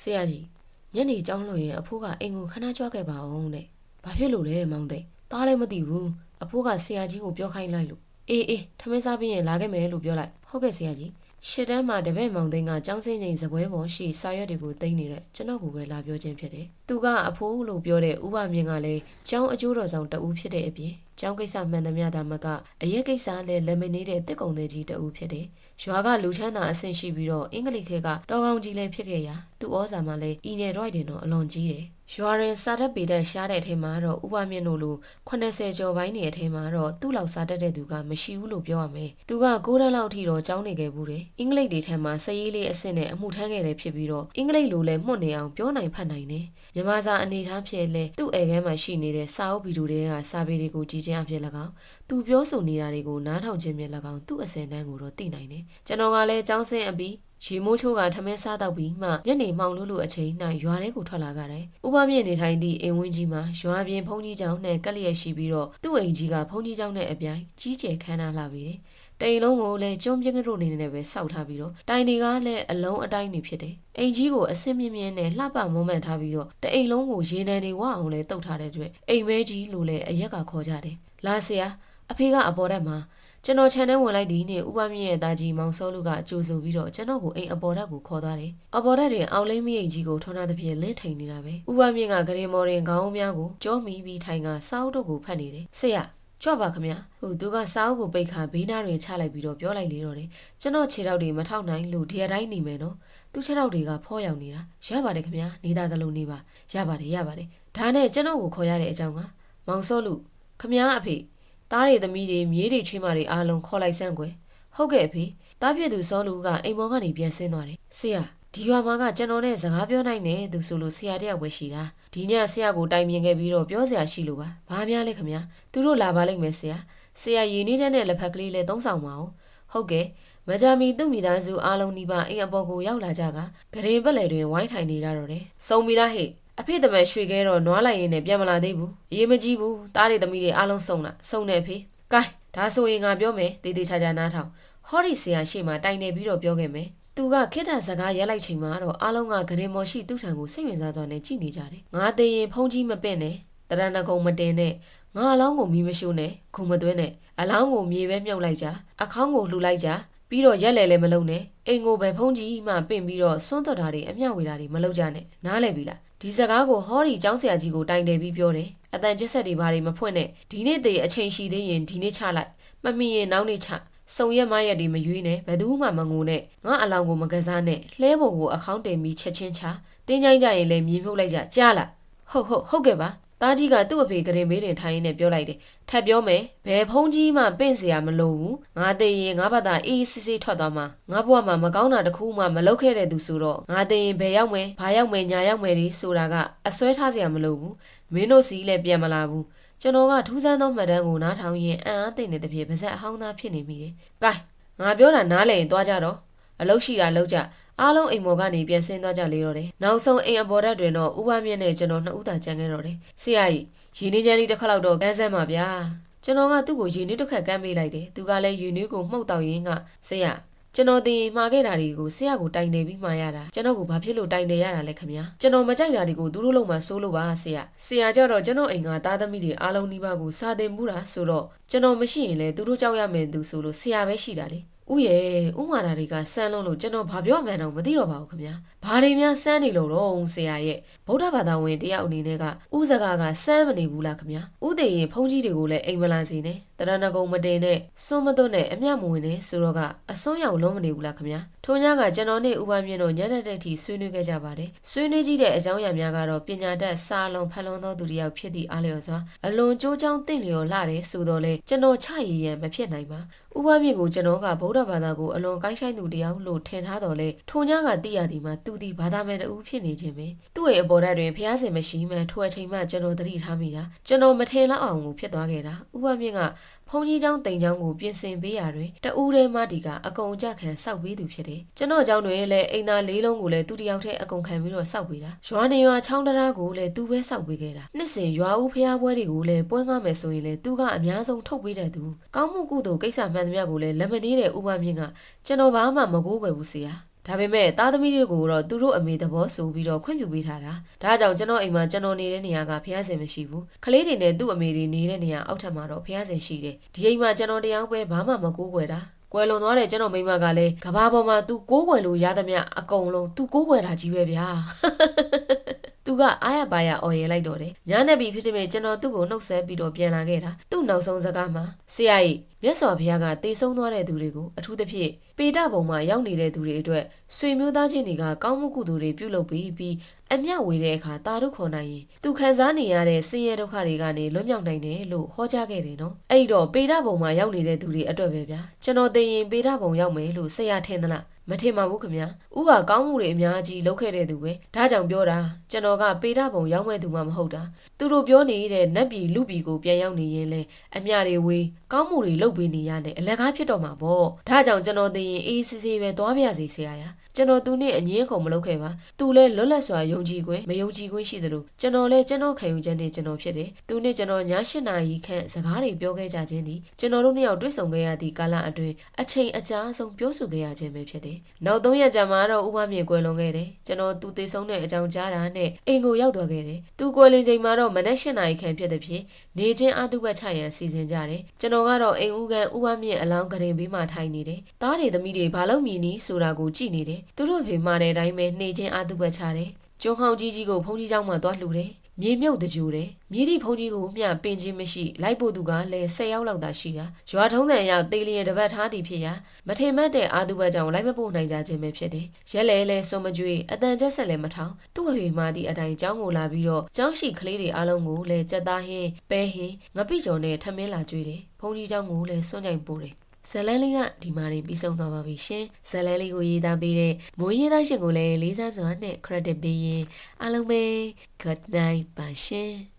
ဆရာကြီးညနေကျောင်းလို့ရင်အဖိုးကအိမ်ကိုခဏကြွခဲ့ပါအောင်တဲ့ဘာဖြစ်လို့လဲမောင်သိန်းသားလည်းမသိဘူးအဖိုးကဆရာကြီးကိုပြောခိုင်းလိုက်လို့အေးအေးထမင်းစားပြီးရင်လာခဲ့မယ်လို့ပြောလိုက်ဟုတ်ကဲ့ဆရာကြီးရှစ်တန်းမှာတပည့်မောင်သိန်းကကျောင်းစင်းချိန်စပွဲပေါ်ရှိစာရွက်တွေကိုသိမ်းနေတဲ့ကျွန်တော်ကိုပဲလာပြောခြင်းဖြစ်တယ်။သူကအဖိုးလို့ပြောတဲ့ဥပမြင့်ကလည်းကျောင်းအကျိုးတော်ဆောင်တဦးဖြစ်တဲ့အပြင်ကျောင်းကိစ္စမှန်သမျှသာမကအရက်ကိစ္စလည်းလက်မနေတဲ့တစ်ကုံသေးကြီးတဦးဖြစ်တယ်။ ရွာကလူချမ်းသာအဆင့်ရှိပြီးတော့အင်္ဂလိပ်ခေတ်ကတော်ကောင်းကြီးလည်းဖြစ်ခဲ့ရာသူဩဇာမှလည်းအီနယ်ရိုက်တင်တော့အလွန်ကြီးတယ်။ ရွာရင်စားတတ်ပေတဲ့ရှားတဲ့အထက်မှာတော့ဥပမြင့်တို့လို80ကျော်ပိုင်းနေအထက်မှာတော့သူ့လောက်စားတတ်တဲ့သူကမရှိဘူးလို့ပြောရမယ်။သူက9တန်းလောက်ထိတော့ကျောင်းနေခဲ့ဘူးတယ်။အင်္ဂလိပ်တွေထက်မှာစရေးလေးအဆင့်နဲ့အမှုထမ်းခဲ့တယ်ဖြစ်ပြီးတော့အင်္ဂလိပ်လိုလည်းမှုတ်နေအောင်ပြောနိုင်ဖတ်နိုင်တယ်။မြန်မာစာအနေထားဖြစ်လဲသူ့အဲခဲမှာရှိနေတဲ့စာအုပ်ဗီဒီယိုတွေကစာပေတွေကိုကြည့်ချင်းအဖြစ်၎င်းသူပြောဆိုနေတာတွေကိုနားထောင်ခြင်းဖြင့်၎င်းသူ့အစင်တန်းကိုတော့သိနိုင်တယ်။ကျွန်တော်ကလည်းကျောင်းဆင်းအပြီး ရေမိုးချိုးကထမင်းစားတော့ပြီးမှညနေမှောင်လို့လို့အချိန်၌ရွာထဲကိုထွက်လာကြတယ်။ဥပမြင့်နေထိုင်သည့်အိမ်ဝင်းကြီးမှာရွာပြင်ဖုန်ကြီးကျောင်းနဲ့ကက်လျက်ရှိပြီးတော့သူ့အိမ်ကြီးကဖုန်ကြီးကျောင်းနဲ့အပြိုင်ကြီးကျယ်ခမ်းနားလာပြီးတယ်။တိန်လုံးကိုလည်းကျွန်းပြင်းကရိုနေနဲ့ပဲစောက်ထားပြီးတော့တိုင်တွေကလည်းအလုံးအတိုင်းနေဖြစ်တယ်။အိမ်ကြီးကိုအစင်းမြင့်မြင့်နဲ့လှပမုံမှန်ထားပြီးတော့တအိမ်လုံးကိုရေနံတွေဝအောင်လဲတုတ်ထားတဲ့အတွက်အိမ်မဲကြီးလို့လည်းအရက်ကခေါ်ကြတယ်။လာဆရာအဖေကအပေါ်တက်မှာ ကျွန်တော်ခြံထဲဝင်လိုက်သည်နဲ့ဥပမြင့်ရဲ့သားကြီးမောင်စောလူကအကြိုဆိုပြီးတော့ကျွန်တော်ကိုအိမ်အပေါ်တက်ကိုခေါ်သွားတယ်။အပေါ်တက်တွင်အောင်လိမ့်မိတ်ကြီးကိုထွန်းထားသဖြင့်လင်းထိန်နေတာပဲ။ဥပမြင့်ကဂရင်မော်ရင်ခေါင်းများကိုကြောမိပြီးထိုင်ကစာအုပ်တို့ကိုဖတ်နေတယ်။ဆရာကြွပါခမဟိုသူကစာအုပ်ကိုပိတ်ခါဘေးနားတွင်ချလိုက်ပြီးတော့ပြောလိုက်လေတော့တယ်ကျွန်တော်ခြေထောက်တွေမထောက်နိုင်လို့ဒီအတိုင်းနေမယ်နော်သူခြေထောက်တွေကဖောရောက်နေတာရပါတယ်ခမနေသားသလိုနေပါရပါတယ်ရပါတယ်ဒါနဲ့ကျွန်တော်ကိုခေါ်ရတဲ့အကြောင်းကမောင်စောလူခမအဖေ သားတွေသမီးတွေမြေးတွေချင်းမတွေအားလုံးခေါ်လိုက်စမ်းကွယ်ဟုတ်ကဲ့အဖေတားပြည့်သူစောလူကအိမ်မောကနေပြန်ဆင်းသွားတယ်ဆရာဒီရွာမှာကကျွန်တော်နဲ့စကားပြောနိုင်တယ်သူဆိုလို့ဆရာတယောက်ပဲရှိတာဒီညဆရာကိုတိုင်ပင်ခဲ့ပြီးတော့ပြောစရာရှိလို့ပါဘာများလဲခမသူတို့လာပါလိမ့်မယ်ဆရာဆရာရည်နေချက်နဲ့လက်ဖက်ကလေးလည်းသုံးဆောင်ပါအောင်ဟုတ်ကဲ့မကြမီသူ့မိသားစုအားလုံးဒီပါအိမ်အပေါ်ကိုရောက်လာကြကဂရင်ပက်လေတွင်ဝိုင်းထိုင်နေကြတော့တယ်စုံပြီလားဟဲ့ အဖေတမန်ရွှေခဲတော့နွားလိုက်ရင်နဲ့ပြန်မလာသေးဘူးအေးမကြီးဘူးတားတွေသမီးတွေအားလုံးစုံလာစုံနေဖေကဲဒါဆိုရင်ငါပြောမယ်တေးသေးချာချာနားထောင်ဟောဒီဆရာရှေ့မှာတိုင်နေပြီးတော့ပြောခဲ့မယ်သူကခိတ္တစကားရက်လိုက်ချိန်မှာတော့အားလုံးကဂရင်မော်ရှိသူ့ထံကိုစိတ်ဝင်စားစွာနဲ့ကြည့်နေကြတယ်ငါသေးရင်ဖုန်ကြီးမပင့်နဲ့တရဏဂုံမတင်နဲ့ငါအလောင်းကိုမီးမရှိုးနဲ့ခုံမသွင်းနဲ့အလောင်းကိုမြေပဲမြုပ်လိုက်ကြအခေါင်းကိုလှူလိုက်ကြပြီးတော့ရက်လဲလဲမလုံးနဲ့အိမ်ကိုပဲဖုန်ကြီးမှပင့်ပြီးတော့စွန့်တော်တာတွေအမျှဝေတာတွေမလုပ်ကြနဲ့နားလဲပြီလား ဒီစကားကိုဟောဒီကျောင်းဆရာကြီးကိုတိုင်တယ်ပြီးပြောတယ်အတန်ကျက်ဆက်တွေဘာတွေမဖွင့်နဲ့ဒီနေ့တည်းအချိန်ရှိသေးရင်ဒီနေ့ချလိုက်မမီရင်နောက်နေ့ချစုံရက်မရက်ဒီမရွေးနဲ့ဘယ်သူမှမငိုနဲ့ငါအလောင်းကိုမကစားနဲ့လှဲဖို့ကိုအခေါင်းတင်ပြီးချက်ချင်းချတင်းချိုင်းကြရင်လည်းမြေမြုပ်လိုက်ကြကြားလားဟုတ်ဟုတ်ဟုတ်ကဲ့ပါ သားကြီးကသူ့အဖေကရင်ဘေးတင်ထိုင်နေပြောလိုက်တယ်ထပ်ပြောမယ်ဘယ်ဖုံးကြီးမှပင့်เสียမလို့ဘူးငါသိရင်ငါဘာသာအေးစစ်စစ်ထွက်သွားမှာငါဘဝမှာမကောင်းတာတခုမှမလုပ်ခဲ့တဲ့သူဆိုတော့ငါသိရင်ဘယ်ရောက်မယ်ဘာရောက်မယ်ညာရောက်မယ်ဒီဆိုတာကအစွဲထားเสียမလို့ဘူးမင်းတို့စီလည်းပြန်မလာဘူးကျွန်တော်ကထူးဆန်းသောမှတ်တမ်းကိုနားထောင်ရင်အံ့အားသင့်နေတဲ့ဖြင့်ပါဇက်အဟောင်းသားဖြစ်နေမိတယ်။ကဲငါပြောတာနားလည်ရင်သွားကြတော့အလုပ်ရှိတာလုပ်ကြ အားလုံးအိမ်မော်ကနေပြန်ဆင်းသွားကြလေတော့တယ်။နောက်ဆုံးအိမ်အပေါ်ဓာတ်တွင်တော့ဥပမြင့်နဲ့ကျွန်တော်နှစ်ဦးသာကြံခဲ့တော့တယ်။ဆရာကြီးရင်းနှီးချမ်းလေးတစ်ခါလောက်တော့ကန်းစမ်းပါဗျာ။ကျွန်တော်ကသူ့ကိုရင်းနှီးတစ်ခါကမ်းပေးလိုက်တယ်။သူကလည်းရင်းနှီးကိုမှုတ်တောက်ရင်းကဆရာကျွန်တော်တင်မှာခဲ့တာတွေကိုဆရာကိုတိုင်တယ်ပြီးမှာရတာကျွန်တော်ကဘာဖြစ်လို့တိုင်တယ်ရတာလဲခင်ဗျာကျွန်တော်မကြိုက်တာတွေကိုသူတို့လုံးမှာစိုးလို့ပါဆရာဆရာကြတော့ကျွန်တော်အိမ်ကသားသမီးတွေအားလုံးနှိပါကိုစာသင်မှုတာဆိုတော့ကျွန်တော်မရှိရင်လည်းသူတို့ကြောက်ရမယ်သူဆိုလို့ဆရာပဲရှိတာလေ ဥရဲ့ဥမာတာတွေကစမ်းလုံးလို့ကျွန်တော်ဘာပြောမှန်းတော့မသိတော့ပါဘူးခင်ဗျာဘာတွေများစမ်းနေလို့တော့ဆရာရဲ့ဗုဒ္ဓဘာသာဝင်တယောက်အနေနဲ့ကဥစကားကစမ်းမနေဘူးလားခင်ဗျာဥတည်ရင်ဖုန်းကြီးတွေကိုလည်းအိမ်မလာစေနဲ့တရဏဂုံမတင်နဲ့စွန်းမသွတ်နဲ့အမျှမဝင်နဲ့ဆိုတော့ကအစွန်းရောက်လုံးမနေဘူးလားခင်ဗျာထိုညကကျွန်တော်နဲ့ဥပမြင့်တို့ညနေတဲ့အထိဆွေးနွေးခဲ့ကြပါတယ်ဆွေးနွေးကြည့်တဲ့အကြောင်းအရာများကတော့ပညာတတ်စာလုံးဖန်လုံးသောသူတယောက်ဖြစ်သည့်အားလျော်စွာအလွန်ကြိုးကြောင်းတင့်လျော်လာတယ်ဆိုတော့လေကျွန်တော်ချရည်ရန်မဖြစ်နိုင်ပါ ဥပမြင့်ကိုကျွန်တော်ကဗုဒ္ဓဘာသာကိုအလွန်ကိုင်းဆိုင်သူတယောက်လို့ထင်ထားတော်လဲထိုညကသိရသည်မှာသူသည်ဘာသာမဲ့တူဖြစ်နေခြင်းပဲသူ့ရဲ့အပေါ်ဓာတ်တွင်ဖျားစင်မရှိမှထိုအချိန်မှကျွန်တော်သတိထားမိတာကျွန်တော်မထင်လောက်အောင်ကိုဖြစ်သွားခဲ့တာဥပမြင့်ကဘုန်းကြီးကျောင်းတိမ်ကျောင်းကိုပြင်ဆင်ပေးရာတွင်တဦးတည်းမှဒီကအကုန်ကြခံစောက်ပေးသူဖြစ်တယ်။ကျွန်တော်ကျောင်းတွင်လည်းအိမ်သားလေးလုံးကိုလည်းသူတယောက်တည်းအကုန်ခံပြီးတော့စောက်ပေးတာ။ရွာနေရွာချောင်းတရားကိုလည်းသူပဲစောက်ပေးခဲ့တာ။နှစ်စဉ်ရွာဦးဖျားပွဲတွေကိုလည်းပွင့်ကားမယ်ဆိုရင်လည်းသူကအများဆုံးထုတ်ပေးတဲ့သူ။ကောင်းမှုကုသိုလ်ကိစ္စမှန်သမျှကိုလည်းလက်မနည်းတဲ့ဥပမာမြင့်ကကျွန်တော်ဘာမှမကိုးကွယ်ဘူးဆရာ။ ဒါပေမဲ့သားသမီးတွေကိုတော့သူတို့အမေသဘောဆိုပြီးတော့ခွင့်ပြုပေးထားတာဒါကြောင့်ကျွန်တော်အိမ်မှာကျွန်တော်နေတဲ့နေရာကဖះစင်မရှိဘူးကလေးတွေနဲ့သူ့အမေတွေနေတဲ့နေရာအောက်ထပ်မှာတော့ဖះစင်ရှိတယ်ဒီအိမ်မှာကျွန်တော်တယောက်ပဲဘာမှမကိုးကွယ်တာကွယ်လွန်သွားတဲ့ကျွန်တော်မိန်းမကလည်းကဘာပေါ်မှာသူကိုးကွယ်လို့ရသမျှအကုန်လုံးသူကိုးကွယ်တာကြီးပဲဗျာ သူကအားရပါရအော်ရလိုက်တော့တယ်။ညနေပြီဖြစ်တဲ့မဲ့ကျွန်တော်သူ့ကိုနှုတ်ဆက်ပြီးတော့ပြန်လာခဲ့တာ။သူ့နောက်ဆုံးစကားမှာဆရာကြီးမြတ်စွာဘုရားကတေဆုံးသွားတဲ့သူတွေကိုအထူးသဖြင့်ပေတဘုံမှာရောက်နေတဲ့သူတွေအတွက်ဆွေမျိုးသားချင်းတွေကကောင်းမှုကုသိုလ်တွေပြုလုပ်ပြီးပြီးအမျှဝေတဲ့အခါတာတို့ခေါ်နိုင်ရင်သူခံစားနေရတဲ့ဆင်းရဲဒုက္ခတွေကနေလွတ်မြောက်နိုင်တယ်လို့ဟောကြားခဲ့တယ်နော်။အဲ့တော့ပေတဘုံမှာရောက်နေတဲ့သူတွေအတွက်ပဲဗျာ။ကျွန်တော်သိရင်ပေတဘုံရောက်မယ်လို့ဆရာထင်သလား။ မထင်ပါဘူးခင်ဗျာ။ဥကကောင်းမှုတွေအများကြီးလုပ်ခဲ့တဲ့သူပဲ။ဒါကြောင့်ပြောတာကျွန်တော်ကပေဒဘုံရောက်မဲ့သူမှမဟုတ်တာ။သူတို့ပြောနေတဲ့နတ်ပြည်လူပြည်ကိုပြန်ရောက်နေရင်လေအမြတွေဝေးကောင်းမှုတွေလုပ်ပေးနေရတဲ့အလကားဖြစ်တော့မှာပေါ့။ဒါကြောင့်ကျွန်တော်သိရင်အေးစစ်စစ်ပဲသွားပြစီဆရာရ။ ကျွန်တော်သူနဲ့အငင်းခုံမလုပ်ခဲ့ပါ။သူလည်းလွတ်လပ်စွာယုံကြည်ခွင့်မယုံကြည်ခွင့်ရှိတယ်လို့ကျွန်တော်လည်းကျွန်တော်ခံယူချက်နဲ့ကျွန်တော်ဖြစ်တယ်။သူနဲ့ကျွန်တော်ည၈နာရီခန့်စကားတွေပြောခဲ့ကြခြင်းသည်ကျွန်တော်တို့နှစ်ယောက်တွေ့ဆုံခဲ့ရသည့်ကာလအတွင်းအချိန်အကြာဆုံးပြောဆိုခဲ့ရခြင်းပဲဖြစ်တယ်။နောက်၃ရက်ကြာမှတော့ဥပမြေကွယ်လွန်ခဲ့တယ်။ကျွန်တော်သူသေဆုံးတဲ့အကြောင်းကြားတာနဲ့အိမ်ကိုရောက်သွားခဲ့တယ်။သူကွယ်လွန်ချိန်မှာတော့မနက်၈နာရီခန့်ဖြစ်တဲ့ဖြင့်နေချင်းအတုပတ်ချရန်စီစဉ်ကြတယ်။ကျွန်တော်ကတော့အိမ်ဦးကန်ဥပမြေအလောင်းကရင်ဘေးမှာထိုင်နေတယ်။သားတွေသမီးတွေဘာလို့မြည်နီးဆိုတာကိုကြည့်နေတယ်သူတို့ဖေမှာတဲ့အတိုင်းပဲနေချင်းအတုပတ်ချတယ်။ကျုံခေါင်ကြီးကြီးကိုဖုန်ကြီးเจ้าမှသွားလှူတယ်။မြေမြုပ်တကြိုတယ်မြေဒီဖုန်ကြီးကိုမျှပင်ချင်းမရှိလိုက်ဖို့သူကလည်း၁၀ယောက်လောက်သာရှိတာရွာထုံးတဲ့ရောက်တေးလျင်တပတ်ထားသည်ဖြစ်ရာမထေမတ်တဲ့အာသူဘတ်ကြောင့်လိုက်မပို့နိုင်ကြခြင်းပဲဖြစ်တယ်ရက်လဲလဲစုံမကြွေအတန်ကျက်ဆက်လည်းမထောင်သူ့အဖေမှသည့်အတိုင်းကျောင်းကိုလာပြီးတော့ကျောင်းရှိကလေးတွေအားလုံးကိုလည်းကြက်သားဟင်းပဲဟင်းငပိကျော်နဲ့ထမင်းလာကျွေးတယ်ဖုန်ကြီးကျောင်းကိုလည်းစွန့်ကြိုင်ပို့တယ် ဇလန်လေးကဒီမှာနေပြီးဆုံးသွားပါပြီရှင်ဇလန်လေးကိုရေးသားပေးတဲ့မိုးရေးသားရှင်ကိုလည်းလေးစားစွာနဲ့ credit ပေးရင်အားလုံးပဲ good night ပါရှင်